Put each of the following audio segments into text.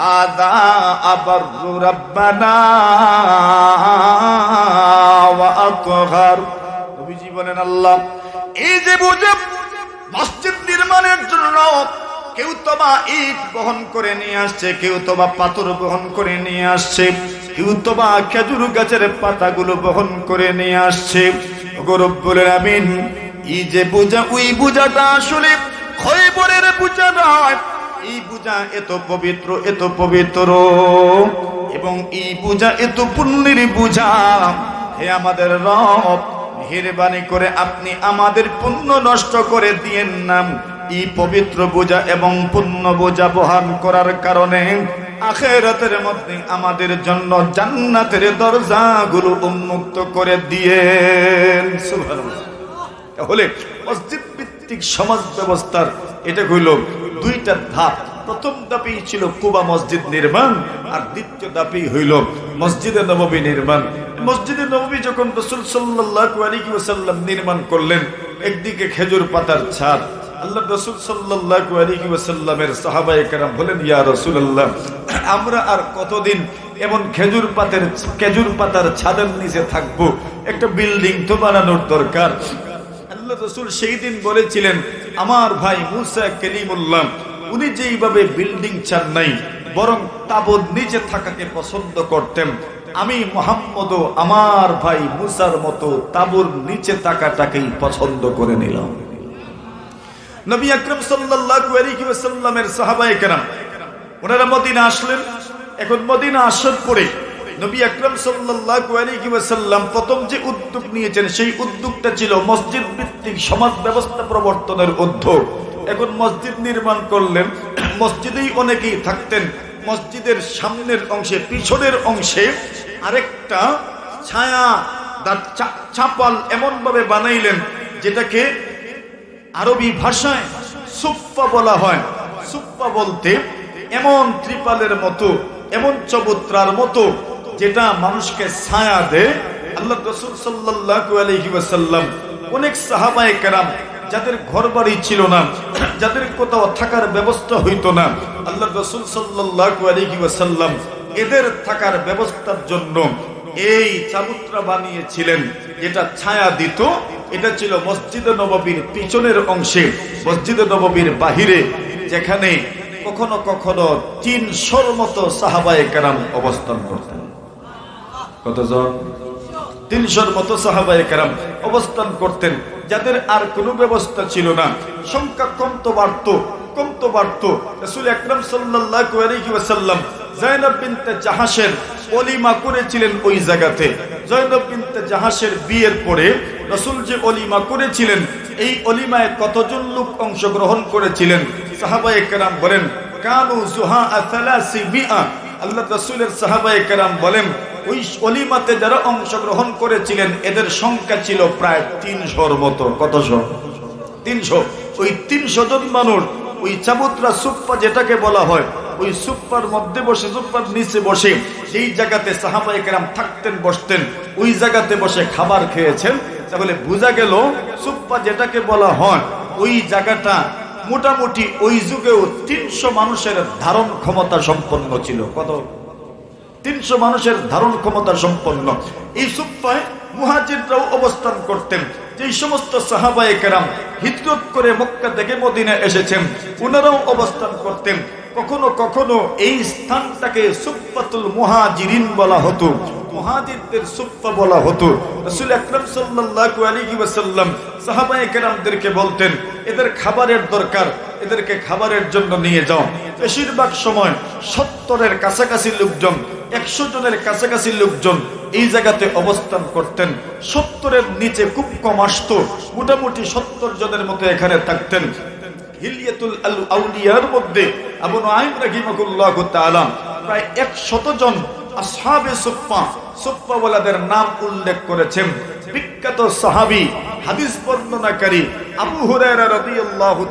هذا أبر ربنا وأطهر নবীজি বলেন আল্লাহ এই যে বুঝে মসজিদ নির্মাণের জন্য কেউ তো বা ইট বহন করে নিয়ে আসছে কেউ তো বা পাথর বহন করে নিয়ে আসছে কেউ তো বা খেজুর গাছের পাতাগুলো বহন করে নিয়ে আসছে গৌরব বলে আমিন এই যে বুঝা ওই বুঝাটা আসলে খৈবরের বুঝা নয় এই পূজা এত পবিত্র এত পবিত্র। এবং এই পূজা এত পুণ্যের পূজা। হে আমাদের রব, মেহেরবানি করে আপনি আমাদের পুণ্য নষ্ট করে দিয়েন নাম এই পবিত্র বোঝা এবং পুণ্য বোঝা বহন করার কারণে আখেরাতের মধ্যে আমাদের জন্য জান্নাতের দরজাগুলো উন্মুক্ত করে দিয়েন। তাহলে মসজিদ ভিত্তিক সমাজ ব্যবস্থার এটা হইল দুইটা ধাপ। প্রথম ধাপেই ছিল কুবা মসজিদ নির্মাণ, আর দ্বিতীয় ধাপেই হইল মসজিদে নবমী নির্মাণ। মসজিদে নবমী যখন রসুল ওয়াসাল্লাম নির্মাণ করলেন, একদিকে খেজুর পাতার ছাদ। আল্লাহ রসুল আলাইহি ওয়াসাল্লামের সাহাবায়ে কেরাম বলেন, ইয়া রাসূলুল্লাহ, আমরা আর কতদিন এমন খেজুর পাতের, খেজুর পাতার ছাদের নিচে থাকব? একটা বিল্ডিং তো বানানোর দরকার। আল্লাহ রসুল সেই দিন বলেছিলেন আমার ভাই মুসা কেলিমুল্লাহ, উনি যেইভাবে বিল্ডিং চান নাই, বরং তাবুর নিচে থাকাকে পছন্দ করতেন। আমি মোহাম্মদও আমার ভাই মুসার মতো তাবুর নিচে থাকাটাকেই পছন্দ করে নিলাম। নবী আকরম ওয়াসাল্লামের সাহাবায়ে কেরাম, ওনারা মদিনা আসলেন। এখন মদিনা আসার পরে নবী আকরম আলাইহি প্রথম যে উদ্যোগ নিয়েছেন, সেই উদ্যোগটা ছিল মসজিদ ভিত্তিক সমাজ ব্যবস্থা প্রবর্তনের উদ্যোগ। এখন মসজিদ নির্মাণ করলেন, মসজিদেই অনেকেই থাকতেন। মসজিদের সামনের অংশে, পিছনের অংশে আরেকটা ছায়া চাপাল এমন ভাবে বানাইলেন, যেটাকে আরবি ভাষায় সুপ্পা বলা হয়। সুপ্পা বলতে এমন ত্রিপালের মতো, এমন চবুত্রার মতো যেটা মানুষকে ছায়া দেয়, আল্লাহ রসুল ওয়াসাল্লাম অনেক সাহাবায় কেরাম যাদের ঘর বাড়ি ছিল না, যাদের কোথাও থাকার ব্যবস্থা হইতো না, আল্লাহ রসুল ওয়াসাল্লাম এদের থাকার ব্যবস্থার জন্য এই চাবুত্রা বানিয়েছিলেন, যেটা ছায়া দিত। এটা ছিল মসজিদে নববীর পিছনের অংশে, মসজিদে নববীর বাহিরে, যেখানে কখনো কখনো তিনশোর মতো সাহাবায় কেরাম অবস্থান করতেন কতজন? তিনশোর মতো সাহাবায়ে কেরাম অবস্থান করতেন, যাদের আর কোনো ব্যবস্থা ছিল না। সংখ্যা কমতো বাড়তো কমতো বাড়তো। রাসূল আকরাম জায়নাব বিনতে জাহাসের অলিমা করেছিলেন ওই জায়গাতে। জয়নব বিনতে জাহাসের বিয়ের পরে রসুল যে অলিমা করেছিলেন, এই অলিমায় কতজন লোক অংশগ্রহণ করেছিলেন? সাহাবায়ে বলেন, কানু জুহা আল্লাহ রসুলের সাহাবায়ে কেরাম বলেন ওই অলিমাতে যারা অংশগ্রহণ করেছিলেন, এদের সংখ্যা ছিল প্রায় তিনশোর মতো। কতশো? তিনশো। ওই তিনশো জন মানুষ, ওই চাবুত্রা সুপ্পা যেটাকে বলা হয়, ওই সুপ্পার মধ্যে বসে, সুপ্পার নিচে বসে সেই জায়গাতে সাহাবাই কেরাম থাকতেন, বসতেন, ওই জায়গাতে বসে খাবার খেয়েছেন। তাহলে বোঝা গেল, সুপ্পা যেটাকে বলা হয়, ওই জায়গাটা মোটামুটি ওই যুগেও তিনশো মানুষের ধারণ ক্ষমতা সম্পন্ন ছিল। কত? তিনশো মানুষের ধারণ ক্ষমতা সম্পন্ন। এই সুপ্পায় মুহাজিররাও অবস্থান করতেন। যে সমস্ত সাহাবায়ে কেরাম হিজরত করে মক্কা থেকে মদিনা এসেছেন ওনারাও অবস্থান করতেন। কখনো কখনো এই স্থানটাকে সুপ্পাতুল মুহাজিরিন বলা হতো। মুহাজিরদের সুপ্পা বলা হতো। রাসূল আকরাম সাল্লাল্লাহু আলাইহি ওয়াসাল্লাম সাহাবায়ে কেরামদেরকে বলতেন, এদের খাবারের দরকার, এদেরকে খাবারের জন্য নিয়ে যাও। বেশিরভাগ সময় সত্তরের কাছাকাছি লোকজন, একশো জনের কাছাকাছি লোকজন এই জায়গাতে অবস্থান করতেন। সত্তরের নিচে খুব কম আসতো, মোটামুটি সত্তর জনের মতো এখানে থাকতেন। হিলিয়াতুল মধ্যে প্রায় জন নাম উল্লেখ করেছেন। বিখ্যাত সাহাবি, হাদিস বর্ণনাকারী আবু হুরায়রা রাদিয়াল্লাহু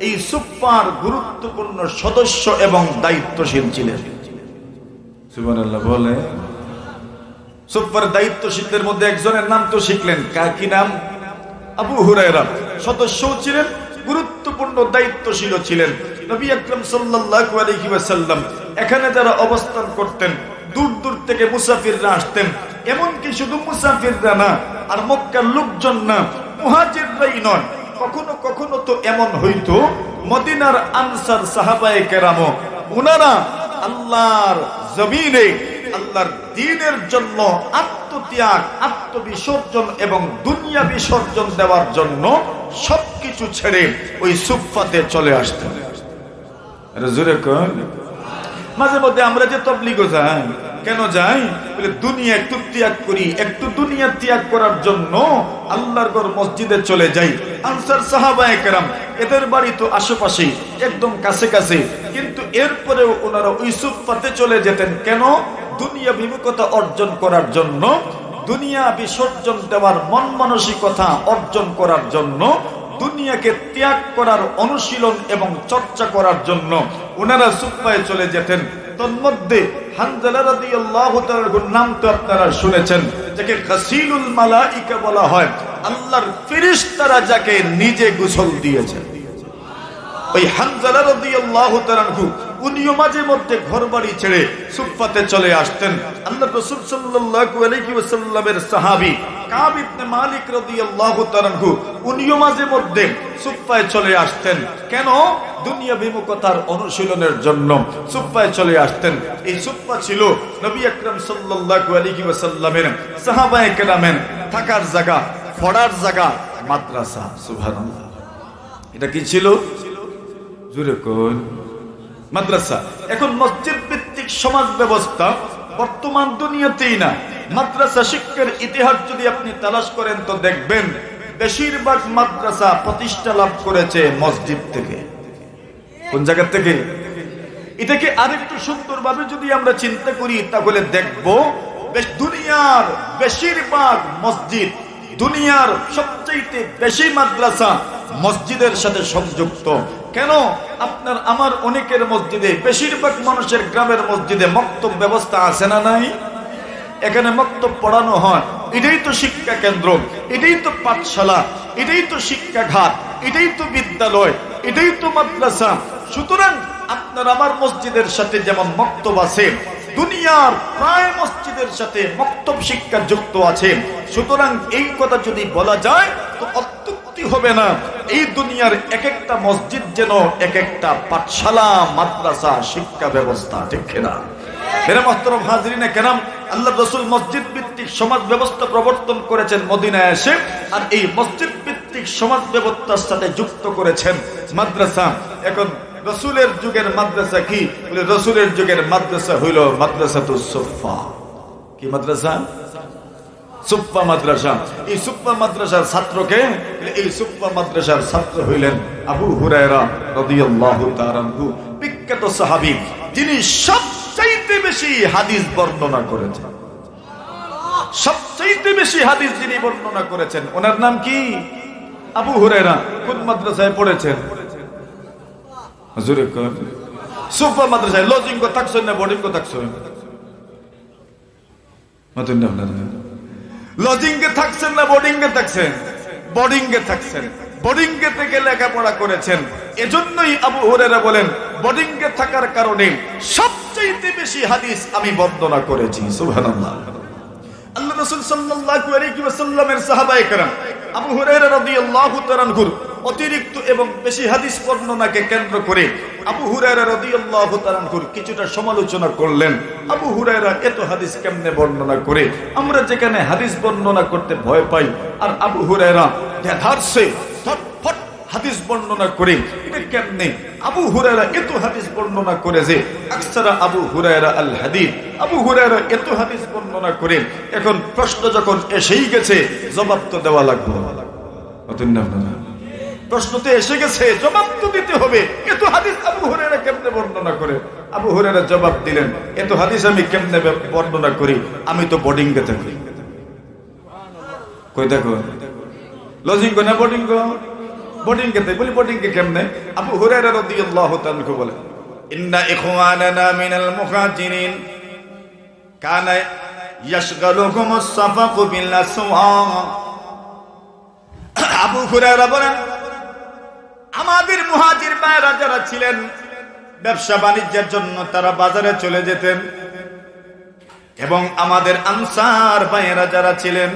এই সুপ্পার গুরুত্বপূর্ণ সদস্য এবং দায়িত্বশীল ছিলেন। বলে। সুপার দায়িত্বশীলদের মধ্যে একজনের নাম তো শিখলেন। কার কি নাম? আবু হুরায়রা। সদস্যও ছিলেন গুরুত্বপূর্ণ দায়িত্বশীল ছিলেন। নবী আকরাম সাল্লাল্লাহু আলাইহি ওয়াসাল্লাম এখানে যারা অবস্থান করতেন দূর দূর থেকে মুসাফিররা আসতেন। এমনকি শুধু মুসাফিররা না আর মক্কার লোকজন না মুহাজিররাই নয়। কখনো কখনো তো এমন হইতো, মদিনার আনসার সাহাবায়ে কেরামও, উনারা আল্লাহর জমিনে, আল্লাহর দিনের জন্য আত্মত্যাগ, আত্মবিসর্জন এবং দুনিয়া বিসর্জন দেওয়ার জন্য সবকিছু ছেড়ে ওই সুফাতে চলে আসতেন। মাঝে মধ্যে আমরা যে তবলিগো যাই। কেন যাই বলে, দুনিয়া একটু ত্যাগ করি, একটু দুনিয়া ত্যাগ করার জন্য আল্লাহর ঘর মসজিদে চলে যাই। আনসার সাহাবায়ে কেরাম এদের বাড়ি তো আশেপাশে, একদম কাছে কাছে। কিন্তু এরপরেও ওনারা ওই সুফাতে চলে যেতেন। কেন? দুনিয়া বিমুখতা অর্জন করার জন্য, দুনিয়া বিসর্জন দেওয়ার মন মানসিকতা অর্জন করার জন্য, দুনিয়াকে ত্যাগ করার অনুশীলন এবং চর্চা করার জন্য ওনারা সুপ্পায় চলে যেতেন। তন্মধ্যে হানজালা রাদিয়াল্লাহু তাআলার নাম তো আপনারা শুনেছেন, যাকে গাসিলুল মালাইকা বলা হয়। আল্লাহর ফেরেশতারা যাকে নিজে গোসল দিয়েছেন। ওই হানজালা রাদিয়াল্লাহু তাআলা উনিও মাঝে মধ্যে ঘর বাড়ি ছেড়ে সুফাতে চলে আসতেন। আল্লাহ রাসূল সাল্লাল্লাহু আলাইহি ওয়াসাল্লামের সাহাবী উনিও মাঝে মধ্যে চলে আসতেন। কেন? অনুশীলনের জন্য সুফায় চলে আসতেন। এই সুফা ছিল নবী আকরাম সাল্লাল্লাহু আলাইহি ওয়াসাল্লামের থাকার জায়গা, পড়ার জায়গা, মাদ্রাসা। সুবহানাল্লাহ। এটা কি ছিল? কোন মাদ্রাসা। এখন মসজিদ ভিত্তিক সমাজ ব্যবস্থা বর্তমান দুনিয়াতেই না। মাদ্রাসা শিক্ষার ইতিহাস যদি আপনি তালাশ করেন তো দেখবেন, বেশিরভাগ মাদ্রাসা প্রতিষ্ঠা লাভ করেছে মসজিদ থেকে। কোন জায়গা থেকে? এটাকে আরেকটু সুন্দরভাবে যদি আমরা চিন্তা করি, তাহলে দেখব দুনিয়ার বেশিরভাগ মসজিদ, দুনিয়ার সবচাইতে বেশি মাদ্রাসা মসজিদের সাথে সংযুক্ত। কেন? আপনার আমার অনেকের মসজিদে, বেশিরভাগ মানুষের গ্রামের মসজিদে মক্তব ব্যবস্থা আছে না নাই? এখানে মক্তব পড়ানো হয়। এটাই তো শিক্ষা কেন্দ্র, এটাই তো পাঠশালা, এটাই তো শিক্ষাঘাট, এটাই তো বিদ্যালয়, এটাই তো মাদ্রাসা। সুতরাং আপনার আমার মসজিদের সাথে যেমন মক্তব আছে, দুনিয়ার প্রায় মসজিদের সাথে মক্তব শিক্ষা যুক্ত আছে। সুতরাং এই কথা যদি বলা যায়, তো অত্যুক্তি হবে না। এই দুনিয়ার এক একটা মসজিদ যেন এক একটা পাঠশালা, মাদ্রাসা, শিক্ষা ব্যবস্থা, ঠিক না মেরা মহতরম হাজরিনে কেরাম, আল্লাহ রসুল মসজিদ ভিত্তিক সমাজ ব্যবস্থা প্রবর্তন করেছেন মদিনায় এসে, আর এই মসজিদ ভিত্তিক সমাজ ব্যবস্থার সাথে যুক্ত করেছেন মাদ্রাসা। এখন রসুলের যুগের মাদ্রাসা কি? রসুলের যুগের মাদ্রাসা হইল মাদ্রাসা তো সোফা। কি মাদ্রাসা? সুপ্পা মাদ্রাসা। এই সুপ্পা মাদ্রাসার ছাত্রকে এই সুপ্পা মাদ্রাসার ছাত্র হইলেন আবু হুরায়রা রাদিয়াল্লাহু তাআলা আনহু। বিখ্যাত সাহাবী, যিনি সবচাইতে বেশি হাদিস বর্ণনা করেছেন। সবচাইতে বেশি হাদিস যিনি বর্ণনা করেছেন, ওনার নাম কি? আবু হুরায়রা, কোন মাদ্রাসায় পড়েছেন? হুজুরে মাদ্রাসায় লজিং কো থাকছেন না বোর্ডিং মতন না লজিং এ থাকছেন না বোর্ডিং এ থাকছেন বোর্ডিং এ থাকছেন বোর্ডিং এ থেকে লেখাপড়া করেছেন এজন্যই আবু হুরেরা বলেন বোর্ডিং এ থাকার কারণে সবচেয়ে বেশি হাদিস আমি বর্ণনা করেছি সুবহানাল্লাহ আল্লাহ রাসূল সাল্লাল্লাহু আলাইহি ওয়াসাল্লামের সাহাবায়ে কেরাম আবু হুরায়রা রাদিয়াল্লাহু তাআলা অতিরিক্ত এবং বেশি হাদিস বর্ণনাকে কেন্দ্র করে আবু হুরায়রা কিছুটা সমালোচনা করলেন। আবু হুরায়রা এত হাদিস কেমনে বর্ণনা করে? আমরা যেখানে হাদিস বর্ণনা করতে ভয় পাই, আর আবু হুরায়রা বর্ণনা করে আবু বর্ণনা করে আবু আবু এত বর্ণনা করে, এখন প্রশ্ন যখন এসেই গেছে, জবাব তো দেওয়া লাগবে। প্রশ্ন তো এসে গেছে, জবাব তো দিতে হবে। এত হাদিস আবু হুরায়রা কেমনে বর্ণনা করে? আবু হুরেরা জবাব দিলেন এ তো হাদিস আমি কেমনে বর্ণনা করি? আমি তো বোর্ডিংকে থাকি। কই দেখো? লজিং না বোর্ডিং গো বোর্ডিং কে বলি বোর্ডিং কে কেমনে? আবু হুরায়রা রাদিয়াল্লাহু তাআলা বলে, ইন্না ইখওয়ানানা মিনাল মুহাজিরিন। কানা ইয়াশগালুহুম আস-সাফাক বিল আবু হুরায়রা বলেন আমাদের মুহাজির ভাইরা যারা ছিলেন, ব্যবসা বাণিজ্যের জন্য তারা বাজারে চলে যেতেন। এবং আমাদের আনসার ভাইয়েরা যারা ছিলেন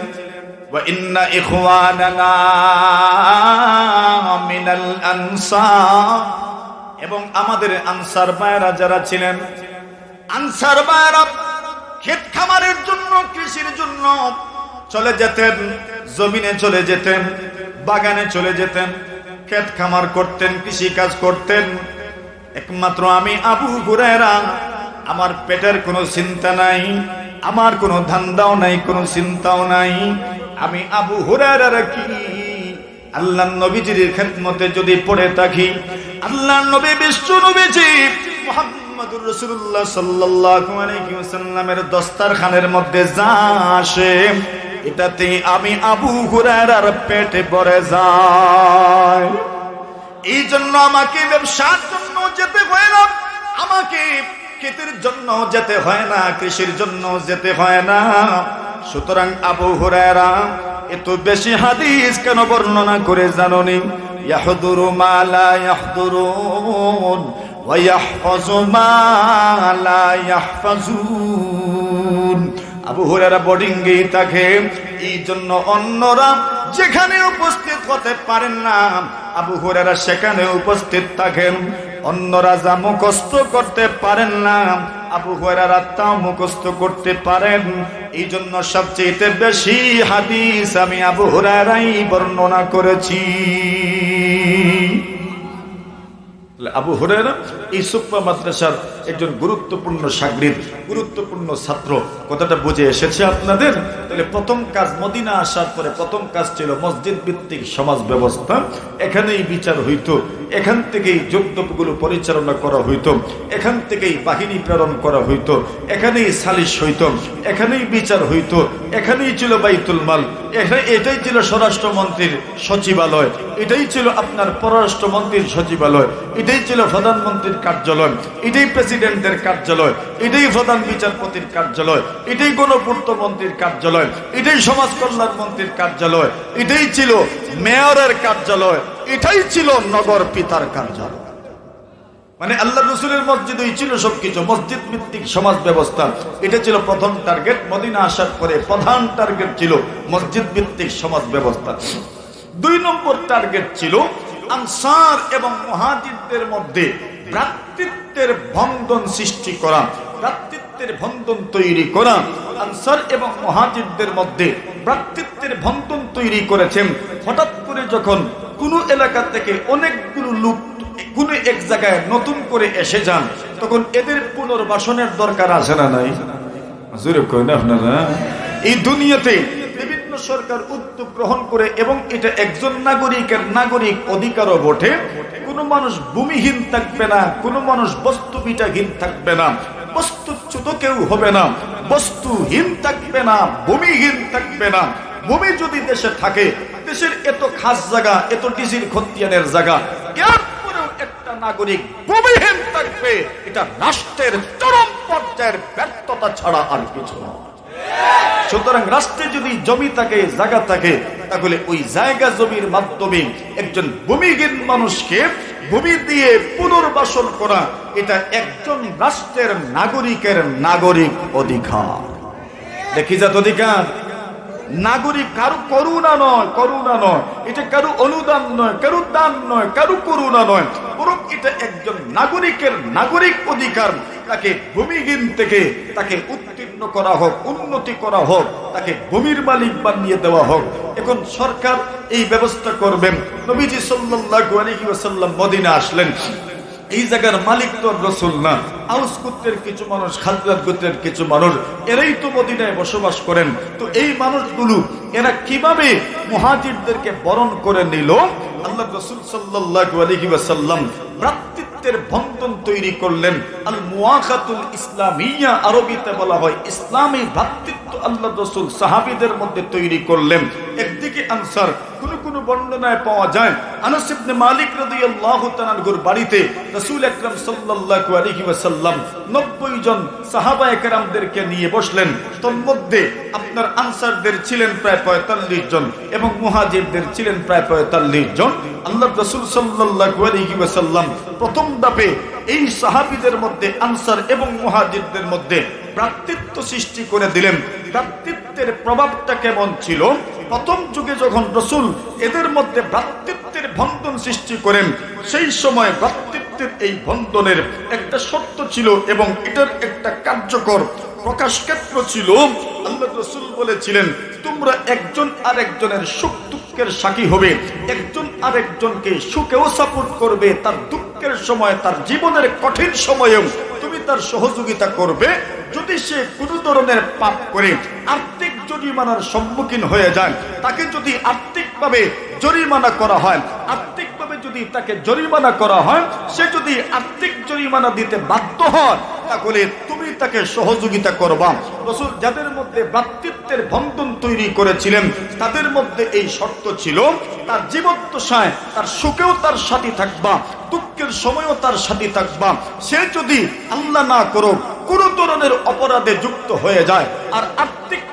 এবং আমাদের আনসার ভাইয়েরা যারা ছিলেন, আনসার ভাইয়েরা ক্ষেত খামারের জন্য, কৃষির জন্য চলে যেতেন, জমিনে চলে যেতেন, বাগানে চলে যেতেন। ক্ষেত খামার করতেন কৃষি কাজ করতেন। একমাত্র আমি আবু হুরায়রা। আমার পেটের কোনো চিন্তা নাই, আমার কোনো ধান্দাও নাই, কোনো চিন্তাও নাই। আমি আবু হুরায়রা কি? আল্লাহ নবীজির খেদমতে যদি পড়ে থাকি, আল্লাহ নবী বিশ্ব নবীজি মুহাম্মদুর রাসূলুল্লাহ সাল্লাল্লাহু আলাইহি ওয়াসাল্লামের দস্তারখানের মধ্যে যা আসে এটাতে আমি আবু হুরায়রার পেটে পড়ে যায় এই জন্য আমাকে ব্যবসার জন্য যেতে হয় না, আমাকে ক্ষেতের জন্য যেতে হয় না, কৃষির জন্য যেতে হয় না। সুতরাং আবু হুরায়রা এত বেশি হাদিস কেন বর্ণনা করে জাননি? ইয়াহদুরু মা লা ইয়াহদুরুন ওয়া ইয়াহফাজু মা লা আবু বোর্ডিং এ থাকে। এই জন্য অন্যরা যেখানে উপস্থিত হতে পারেন না, আবু হুরায়রা সেখানে উপস্থিত থাকেন অন্যরা যা মুখস্থ করতে পারেন না, আবু হুরায়রা তা মুখস্থ করতে পারেন। এই জন্য সবচেয়ে বেশি হাদিস আমি আবু হুরায়রাই বর্ণনা করেছি। আবু হুরায়রা এই সুপ্পা মাদ্রাসার একজন গুরুত্বপূর্ণ সাগরিদ গুরুত্বপূর্ণ ছাত্র। কথাটা বুঝে এসেছে আপনাদের? তাহলে প্রথম কাজ মদিনা আসার পরে প্রথম কাজ ছিল মসজিদ ভিত্তিক সমাজ ব্যবস্থা। এখানেই বিচার হইতো। এখান থেকেই যুদ্ধগুলো পরিচালনা করা হইতো। এখান থেকেই বাহিনী প্রেরণ করা হইতো। এখানেই সালিশ হইত। এখানেই বিচার হইত। এখানেই ছিল বাইতুল মাল। এখানে এটাই ছিল স্বরাষ্ট্রমন্ত্রীর সচিবালয়। এটাই ছিল আপনার পররাষ্ট্রমন্ত্রীর সচিবালয়। এটাই ছিল প্রধানমন্ত্রীর কার্যালয়, এটাই প্রেসিডেন্টের কার্যালয়, এটাই প্রধান বিচারপতির কার্যালয়, এটাই গণপূর্ত মন্ত্রীর কার্যালয়, এটাই সমাজ কল্যাণ মন্ত্রীর কার্যালয়, এটাই ছিল মেয়রের কার্যালয়, এটাই ছিল নগর পিতার কার্যালয়। মানে আল্লাহ রসুলের মসজিদ ওই ছিল সবকিছু, মসজিদ ভিত্তিক সমাজ ব্যবস্থা, এটা ছিল প্রথম টার্গেট মদিনা আসার পরে প্রধান টার্গেট ছিল মসজিদ ভিত্তিক সমাজ ব্যবস্থা। দুই নম্বর টার্গেট ছিল আনসার এবং মহাজিদদের মধ্যে ভ্রাতৃত্বের বন্ধন সৃষ্টি করা, ভ্রাতৃত্বের বন্ধন তৈরি করা। আনসার এবং মহাজিদদের মধ্যে ভ্রাতৃত্বের বন্ধন তৈরি করেছেন। হঠাৎ করে যখন কোনো এলাকা থেকে অনেকগুলো লোক কোন এক জায়গায় নতুন করে এসে যান, তখন এদের পুনর্বাসনের দরকার আছে না নাই? জোরে না আপনারা এই দুনিয়াতে সরকার উদ্যোগ গ্রহণ করে এবং এটা একজন নাগরিকের নাগরিক অধিকারও বটে। কোনো মানুষ ভূমিহীন থাকবে না, কোনো মানুষ বস্তু বস্তুবিটাহীন থাকবে না। বস্তুচ্যুত কেউ হবে না, বস্তুহীন থাকবে না, ভূমিহীন থাকবে না। ভূমি যদি দেশে থাকে, দেশের এত খাস জায়গা, এত ডিসির খতিয়ানের জায়গা একটা নাগরিক ভূমিহীন থাকবে? এটা রাষ্ট্রের চরম পর্যায়ের ব্যর্থতা ছাড়া আর কিছু না। সুতরাং রাষ্ট্রে যদি জমি থাকে, জায়গা থাকে, তাহলে ওই জায়গা জমির মাধ্যমে একজন ভূমিহীন মানুষকে ভূমি দিয়ে পুনর্বাসন করা, এটা একজন রাষ্ট্রের নাগরিকের নাগরিক অধিকার। দেখি যাত অধিকার। নাগরিক কারও করুণা নয় করুণা নয়। এটা কারও অনুদান নয়, কারও দান নয়, কারও করুণা নয়। বরং এটা একজন নাগরিকের নাগরিক অধিকার। তাকে ভূমিহীন থেকে, তাকে উত্তীর্ণ করা হোক, উন্নতি করা হোক, তাকে ভূমির মালিক বানিয়ে দেওয়া হোক। এখন সরকার এই ব্যবস্থা করবেন নবীজি সাল্লাল্লাহু আলাইহি ওয়াসাল্লাম মদিনা আসলেন। এই জায়গার মালিক তো রসুল না। আউস গোত্রের কিছু মানুষ, খাজরাত গোত্রের কিছু মানুষ, এরাই তো মদিনায় বসবাস করেন। তো এই মানুষগুলো, এরা কীভাবে মুহাজিরদেরকে বরণ করে নিল? আল্লাহ রসুল সাল্লাল্লাহু আলাইহি ওয়াসাল্লাম ভ্রাতৃত্বের বন্ধন তৈরি করলেন। আল মুআখাতুল ইসলামিয়া আরবিতে বলা হয়, ইসলামী ভ্রাতৃত্ব আল্লাহ রসুল সাহাবিদের মধ্যে তৈরি করলেন। একদিকে আনসার কোন বর্ণনায় পাওয়া যায়। আনাস ইবনে মালিক রাদিয়াল্লাহু তাআলার বাড়িতে রাসূল আকরাম সাল্লাল্লাহু আলাইহি ওয়াসাল্লাম 90 জন সাহাবা একরামদেরকে নিয়ে বসলেন। তন্মধ্যে আপনার আনসারদের ছিলেন প্রায় 45 জন এবং মুহাজিরদের ছিলেন প্রায় 45 জন। আল্লাহ রাসূল সাল্লাল্লাহু আলাইহি ওয়াসাল্লাম প্রথম ধাপে এই সাহাবীদের মধ্যে, আনসার এবং মুহাজিরদের মধ্যে ভ্রাতৃত্ব সৃষ্টি করে দিলেন। ভ্রাতৃত্বের প্রভাবটা কেমন ছিল? প্রথম যুগে যখন রসুল এদের মধ্যে ভ্রাতৃত্বের বন্ধন সৃষ্টি করেন, সেই সময় ভ্রাতৃত্বের এই বন্ধনের একটা শর্ত ছিল এবং এটার একটা কার্যকর প্রকাশ ক্ষেত্র ছিল। আল্লাহ রসুল বলেছিলেন, তোমরা একজন আরেকজনের সুখ দুঃখের সাক্ষী হবে। একজন আরেকজনকে সুখেও সাপোর্ট করবে, তার দুঃখের সময়, তার জীবনের কঠিন সময়েও তুমি তার সহযোগিতা করবে। যদি সে কোনো ধরনের পাপ করে, আর্থিক জরিমানার সম্মুখীন হয়ে যায় তাকে যদি আর্থিকভাবে জরিমানা করা হয়, আর্থিকভাবে যদি তাকে জরিমানা করা হয়, সে যদি আর্থিক জরিমানা দিতে বাধ্য হয় তাহলে তুমি তাকে সহযোগিতা করবা। রসুল যাদের মধ্যে ভ্রাতৃত্বের বন্ধন তৈরি করেছিলেন, তাদের মধ্যে এই শর্ত ছিল, তার জীবদ্দশায় তার সুখেও তার সাথী থাকবা, দুঃখের সময়ও তার সাথী থাকবা। সে যদি আল্লাহ না করুক, কোনো ধরনের অপরাধে যুক্ত হয়ে যায়, আর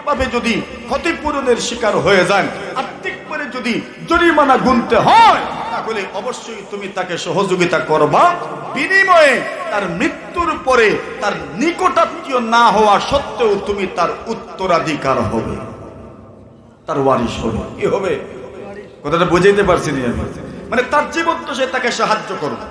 আর্থিকভাবে যদি ক্ষতিপূরণের শিকার হয়ে যায় আর্থিকভাবে যদি জরিমানা গুনতে হয়, তাহলে অবশ্যই তুমি তাকে সহযোগিতা করবা। বিনিময়ে তার মৃত্যুর পরে তার নিকটাত্মীয় না হওয়া সত্ত্বেও তুমি তার উত্তরাধিকার হবে। তার ওয়ারিশ হবে। কি হবে? কথাটা বুঝাইতে পারছি না মানে তার জীবন তো সে তাকে সাহায্য করবে।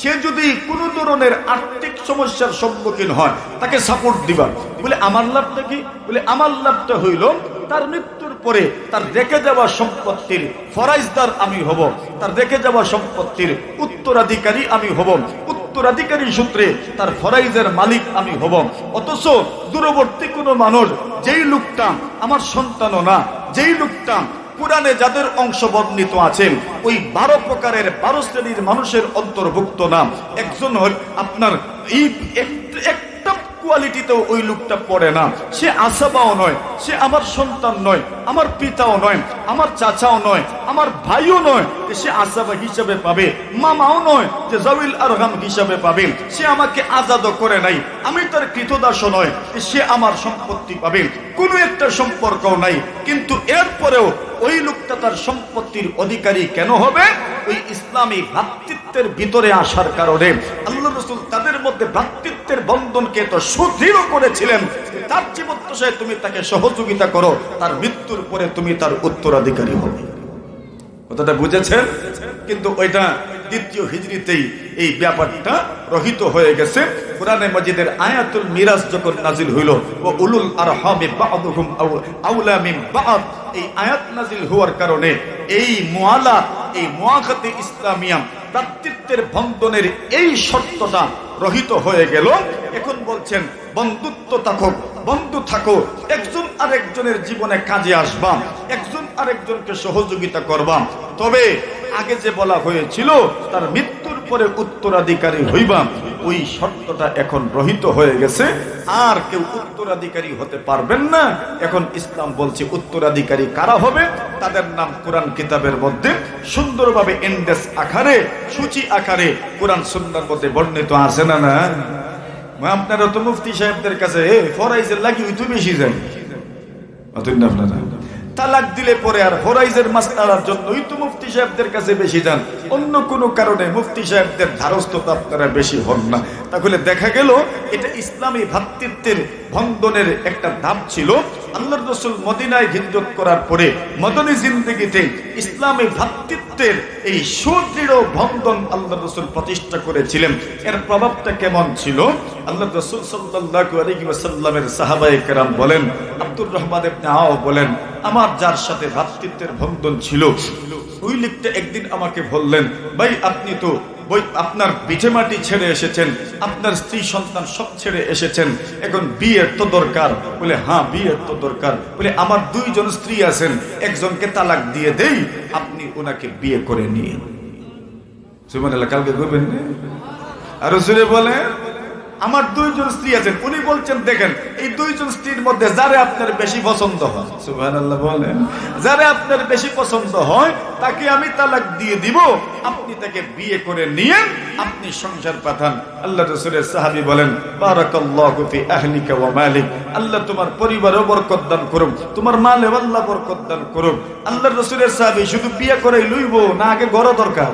সে যদি কোনো ধরনের আর্থিক সমস্যার সম্মুখীন হয়, তাকে সাপোর্ট দিবা। বলে, আমার লাভটা কি? বলে, আমার লাভটা হইল, তার মৃত্যুর পরে তার রেখে যাওয়া সম্পত্তির ফরাইজদার আমি হব। তার রেখে যাওয়া সম্পত্তির উত্তরাধিকারী আমি হব। উত্তরাধিকারী সূত্রে তার ফরাইজের মালিক আমি হব। অথচ দূরবর্তী কোনো মানুষ, যেই লোকটা আমার সন্তানও না, যেই লোকটা কোরআনে যাদের অংশ বর্ণিত আছেন, ওই বারো প্রকারের বারো শ্রেণির মানুষের অন্তর্ভুক্ত নাম। একজন হল আপনার কোয়ালিটিতেও ওই লোকটা পড়ে না। সে আসাবাও নয়, সে আমার সন্তান নয়, আমার পিতাও নয়, আমার চাচাও নয়, আমার ভাইও নয় সে আসাবা হিসাবে পাবে। মামাও নয় যে জাবিল আরহাম হিসাবে পাবে। সে আমাকে আজাদ করে নাই, আমি তার কৃতদাসও নয় সে আমার সম্পত্তি পাবে। কোনো একটা সম্পর্কও নাই, কিন্তু এরপরেও ওই লোকটা তার সম্পত্তির অধিকারী কেন হবে? ওই ইসলামী ভ্রাতৃত্বের ভিতরে আসার কারণে। আল্লাহ রসুল তাদের মধ্যে ভ্রাতৃত্বের বন্ধনকে তো সুদৃঢ় করেছিলেন। তার জীবদ্দশায় তুমি তাকে সহযোগিতা করো, তার মৃত্যুর পরে তুমি তার উত্তরাধিকারী হবে। কথাটা বুঝেছেন? কিন্তু ওইটা দ্বিতীয় হিজড়িতেই এই ব্যাপারটা রহিত হয়ে গেছে। কোরআনে মজিদের আয়াতুল মিরাজ যখন নাজিল হইল ও উলুল আর হামে বাদুহুম আউলা বাদ এই আয়াত নাজিল হওয়ার কারণে এই মুআলা, এই মুআখাতে ইসলামিয়া ভ্রাতৃত্বের বন্ধনের এই শর্তটা রহিত হয়ে গেল। এখন বলছেন, বন্ধুত্ব থাকো, বন্ধু থাকো। একজন আরেকজনের জীবনে কাজে আসবাম একজন আরেকজনকে সহযোগিতা করবাম তবে আগে যে বলা হয়েছিল, তার মৃত্যুর পরে উত্তরাধিকারী হইবা, ওই শর্তটা এখন রহিত হয়ে গেছে। আর কেউ উত্তরাধিকারী হতে পারবেন না। এখন ইসলাম বলছে, উত্তরাধিকারী কারা হবে? তাদের নাম কোরআন কিতাবের মধ্যে, সুন্দরভাবে ইন্ডেক্স আকারে, সূচি আকারে কোরআন সুন্দর মধ্যে বর্ণিত আছে না না? আপনারা তো মুফতি সাহেবদের কাছে ফরাইজের লাগি ওই তো বেশি যায়। অতই না আপনারা। তালাক দিলে পরে আর ফরাইজের মাস্টারার জন্যই তো মুফতি সাহেবদের কাছে বেশি যান। অন্য কোনো কারণে মুফতি সাহেবদের ধারস্থ তো আপনারা বেশি হন না। তাহলে দেখা গেল, এটা ইসলামী ভ্রাতৃত্বের বন্ধনের একটা ধাপ ছিল। আল্লাহ রসুল মদিনায় হিজরত করার পরে মদনী জিন্দগিতে ইসলামী ভ্রাতৃত্বের এই সুদৃঢ় বন্ধন আল্লাহ রসুল প্রতিষ্ঠা করেছিলেন। এর প্রভাবটা কেমন ছিল? আল্লাহ রসুল সাল্লাল্লাহু আলাইহি ওয়াসাল্লামের সাহাবায়ে কেরাম বলেন, আব্দুর রহমান আওফ বলেন আমার যার সাথে ভ্রাতৃত্বের বন্ধন ছিল, ওই লিখতে একদিন আমাকে বললেন, ভাই, আপনি তো বই, আপনার পিঠে মাটি ছেড়ে এসেছেন, আপনার স্ত্রী সন্তান সব ছেড়ে এসেছেন, এখন বিয়ের তো দরকার। বলে হ্যাঁ বিয়ের তো দরকার। বলে, আমার দুইজন স্ত্রী আছেন, একজনকে তালাক দিয়ে দেই, আপনি ওনাকে বিয়ে করে নিয়ে সুমান কালকে করবেন না? আর রসুলে বলে আমার দুইজন স্ত্রী আছেন উনি বলছেন দেখেন এই দুইজন স্ত্রীর মধ্যে যারে আপনার বেশি পছন্দ হয় সুবহান আল্লাহ বলেন। যারে আপনার বেশি পছন্দ হয় তাকে আমি তালাক দিয়ে দিব। আপনি তাকে বিয়ে করে নিয়ে আপনি সংসার পাঠান। আল্লাহ রসুলের সাহাবি বলেন বারাকাল্লাহু ফি আহলিকা ওয়া মালিক। আল্লাহ তোমার পরিবারও বরকত দান করুক তোমার মালে আল্লাহ বরকত দান করুক। আল্লাহ রসুলের সাহাবি শুধু বিয়ে করে লইব না আগে গড় দরকার?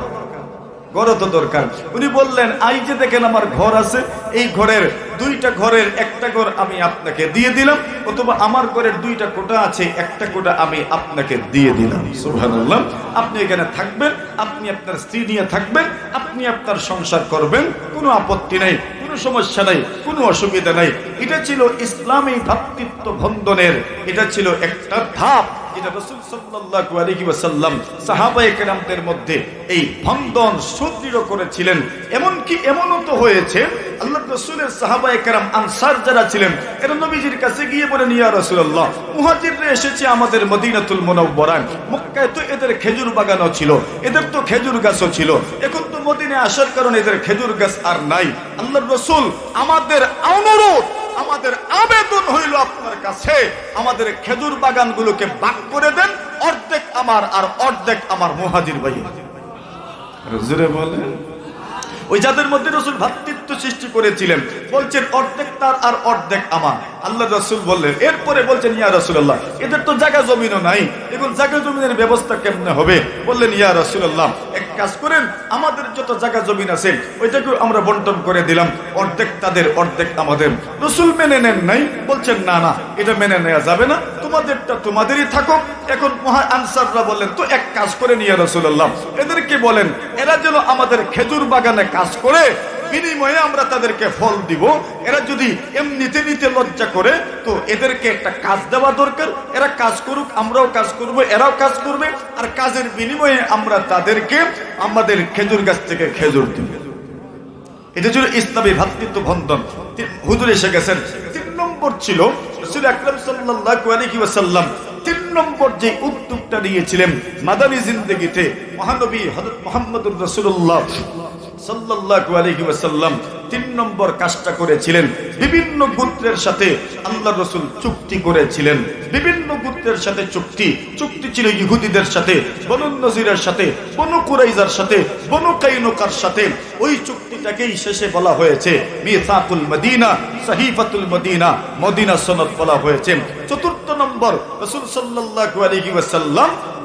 ঘর তো দরকার উনি বললেন, আই যে দেখেন আমার ঘর আছে, এই ঘরের দুইটা ঘরের একটা ঘর আমি আপনাকে দিয়ে দিলাম, অথবা আমার ঘরের দুইটা কোটা আছে, একটা কোটা আমি আপনাকে দিয়ে দিলাম। সুবহানাল্লাহ। আপনি এখানে থাকবেন, আপনি আপনার স্ত্রী নিয়ে থাকবেন, আপনি আপনার সংসার করবেন, কোনো আপত্তি নাই, কোনো সমস্যা নাই, কোনো অসুবিধা নাই। এটা ছিল ইসলামী ভ্রাতৃত্ব বন্ধনের এটা ছিল একটা ধাপ। মধ্যে এই সুদৃঢ় করেছিলেন। এমনকি এমনও তো হয়েছে আল্লাহ কেরাম আনসার যারা ছিলেন কাছে গিয়ে এসেছে আমাদের মদিনাতুল মক্কায় তো এদের খেজুর বাগানও ছিল, এদের তো খেজুর গাছও ছিল। এখন তো মদিনায় আসার কারণে এদের খেজুর গাছ আর নাই। আল্লাহ রসুল আমাদের অনুরোধ আমাদের আবেদন হইল আপনার কাছে। আমাদের খেজুর বাগানগুলোকে বাক করে দেন অর্ধেক আমার আর অর্ধেক আমার মুহাজির ভাই বলেন। ওই যাদের মধ্যে রসুল ভাতৃত্ব সৃষ্টি করেছিলেন বলছেন অর্ধেক তার আর অর্ধেক আমার। আল্লাহ রসুল বললেন, এরপরে বলছেন, ইয়া রসুল্লাহ এদের তো জায়গা জমিনও নাই, এবং জায়গা জমিনের ব্যবস্থা কেমনে হবে? বললেন, ইয়া রসুল্লাহ এক কাজ করেন, আমাদের যত জায়গা জমিন আছে ওইটাকে আমরা বন্টন করে দিলাম, অর্ধেক তাদের, অর্ধেক আমাদের। রসুল মেনে নেন নাই, বলছেন, না না, এটা মেনে নেওয়া যাবে না, তোমাদেরটা তোমাদেরই থাকুক। এখন মহা আনসাররা বললেন, তো এক কাজ করে নিয়ে রসুল্লাহ এদেরকে বলেন, এরা যেন আমাদের খেজুর বাগানে কাজ করে বিনিময়ে আমরা তাদেরকে ফল দিব। এরা যদি এমনিতে নিতে লজ্জা করে, তো এদেরকে একটা কাজ দেওয়া দরকার। এরা কাজ করুক, আমরাও কাজ করব, এরাও কাজ করবে। আর কাজের বিনিময়ে আমরা তাদেরকে আমাদের খেজুর গাছ থেকে খেজুর দিব। এটা ছিল ইসলামী ভ্রাতৃত্ব বন্ধন। হুজুর এসে গেছেন। তিন নম্বর ছিল উদ্যোগটা নিয়েছিলেন মাদানী জিন্দগিতে, মহানবী হযরত মুহাম্মদুর রাসূলুল্লাহ। তিন নম্বর কাজটা করেছিলেন। বিভিন্ন সাথে আল্লাহ রসুল চুক্তি করেছিলেন। বিভিন্ন সাথে চুক্তি চুক্তি ছিল ইহুদিদের সাথে, বনু নজিরের সাথে, বনু কুরাইজার সাথে, বনু সাথে। ওই চুক্তিটাকেই শেষে বলা হয়েছে, মিসাকুল মদিনা, সাহিফাতুল মদিনা মদিনা সনদ বলা হয়েছে। চতুর্থ নম্বর রসুল সাল্লাল্লাহু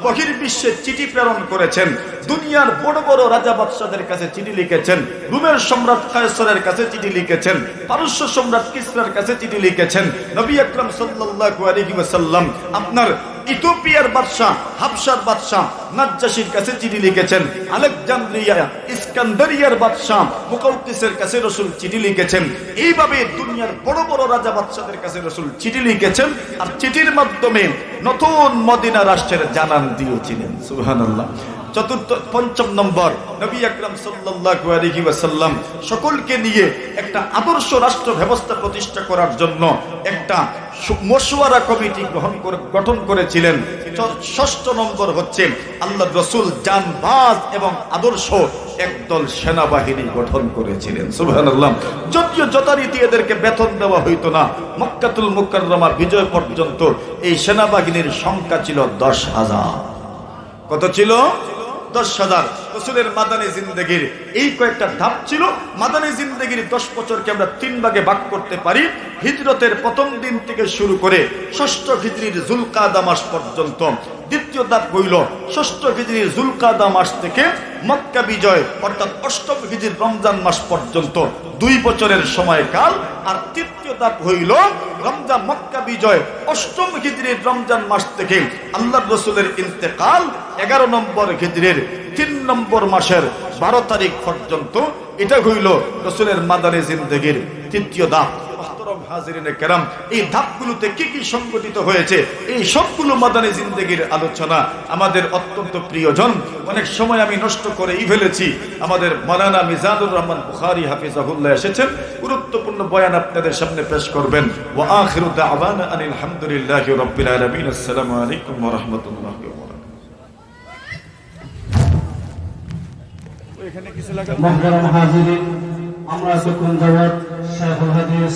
বহির বিশ্বে চিঠি প্রেরণ করেছেন। দুনিয়ার বড় বড় রাজা বাদশাদের কাছে চিঠি লিখেছেন। রুমের সম্রাট খায়সরের কাছে চিঠি লিখেছেন। পারস্য সম্রাট কিসরার কাছে চিঠি লিখেছেন। নবী আকরম সাল্লাহ আলাইহি ওয়াসাল্লাম আপনার ইথিওপিয়ার বাদশাহ হাবশার বাদশা নাজ্জাসির কাছে চিঠি লিখেছেন। আলেকজান্দ্রিয়া ইস্কান্দারিয়ার বাদশা মুকাউকিসের কাছে রসুল চিঠি লিখেছেন। এইভাবে দুনিয়ার বড় বড় রাজা বাদশাদের কাছে রসুল চিঠি লিখেছেন আর চিঠির মাধ্যমে নতুন মদিনা রাষ্ট্রের জানান দিয়েছিলেন। সুবহানাল্লাহ। চতুর্থ, পঞ্চম নম্বর, নবী আকরাম সাল্লাল্লাহু আলাইহি সকলকে নিয়ে একটা আদর্শ রাষ্ট্র ব্যবস্থা প্রতিষ্ঠা করার জন্য একটা মশওয়ারা কমিটি গ্রহণ করে গঠন করেছিলেন। ষষ্ঠ নম্বর হচ্ছে আল্লাহ রসুল জানবাজ এবং আদর্শ একদল সেনাবাহিনী গঠন করেছিলেন। সুবহানাল্লাহ। যদিও যথারীতি এদেরকে বেতন দেওয়া হইতো না, মক্কাতুল মুকাররমা বিজয় পর্যন্ত এই সেনাবাহিনীর সংখ্যা ছিল দশ হাজার। কত ছিল? দশ হাজার। রসুলের মাদানী জিন্দগির এই কয়েকটা ধাপ ছিল। মাদানী জিন্দগির দশ বছরকে আমরা তিন ভাগে ভাগ করতে পারি। হিজরতের প্রথম দিন থেকে শুরু করে ষষ্ঠ খিজরির জুলকাদা মাস পর্যন্ত। দ্বিতীয় ধাপ হইল ষষ্ঠ খিজরির জুলকাদা মাস থেকে মক্কা বিজয়, অর্থাৎ অষ্টম খিজির রমজান মাস পর্যন্ত। দুই বছরের সময়কাল। আর তৃতীয় ধাপ হইল রমজান মক্কা বিজয়, অষ্টম খিজরির রমজান মাস থেকে আল্লাহ রসুলের ইন্তেকাল, এগারো নম্বর খিজরির তিন নম্বর মাসের বারো তারিখ পর্যন্ত এটা হইল রসুলের মাদানী জিন্দগির তৃতীয় আলোচনা আমাদের মিজানুর রহমান এসেছেন। গুরুত্বপূর্ণ বয়ান আপনাদের সামনে পেশ করবেন। ওয়া আখিরু দাওয়ানা আনিল আলাইকুম বারাকাতুহু কিছু হাজিরিন আমরা হাদিস